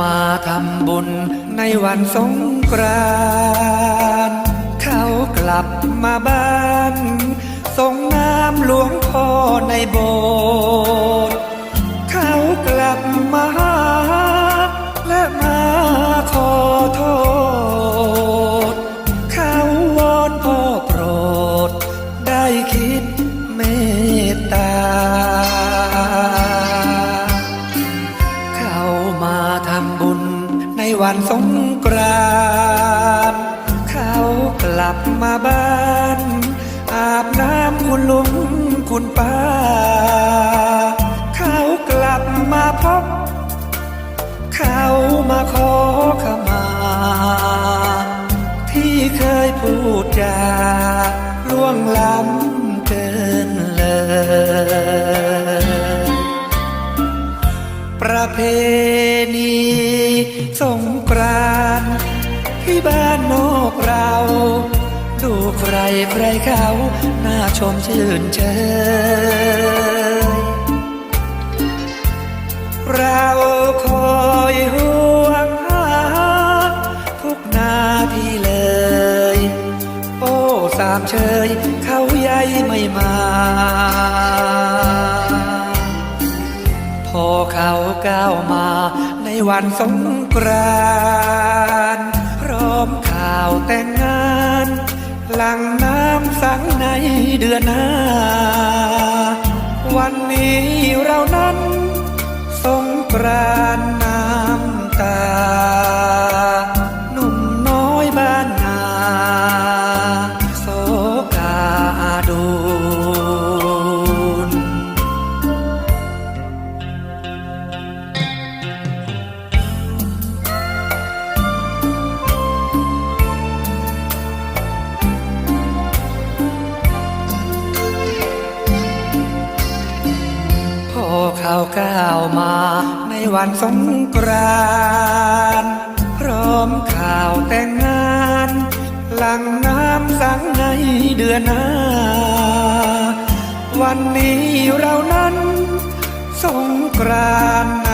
มาทำบุญในวันสงกรานต์เขากลับมาบ้านส่งน้ำหลวงพ่อในโบสถ์เขากลับมาหาและมาขอโทษ เขาวอนพ่อโปรด ได้คิด วันสงกรานต์เขากลับมาบ้าน อาบน้ำคุณลุงคุณป้า เขากลับมาพบ เขามาขอขมา ที่เคยพูดจาล่วงล้ำเกินเลยประเพณี สงกรานที่บ้านนอกเรา ดูใครใครเขาน่าชมชื่นเชยเราคอยห่วงหาทุกนาทีเลย โอ้สามเชยเขาใหญ่ไม่มา เขาก้าวมาในวันสงกรานต์พร้อมข่าวแต่งงาน หลังน้ำสังในเดือนห้า วันนี้เรานั้นสงกรานต์น้ำตา หนุ่มน้อยบ้านนาโศกาดู ข่าวก้าวมาในวันสงกรานต์พร้อมข่าวแต่งงาน หลังน้ำสังในเดือนหน้า วันนี้เรานั้น สงกรานต์น้ำตา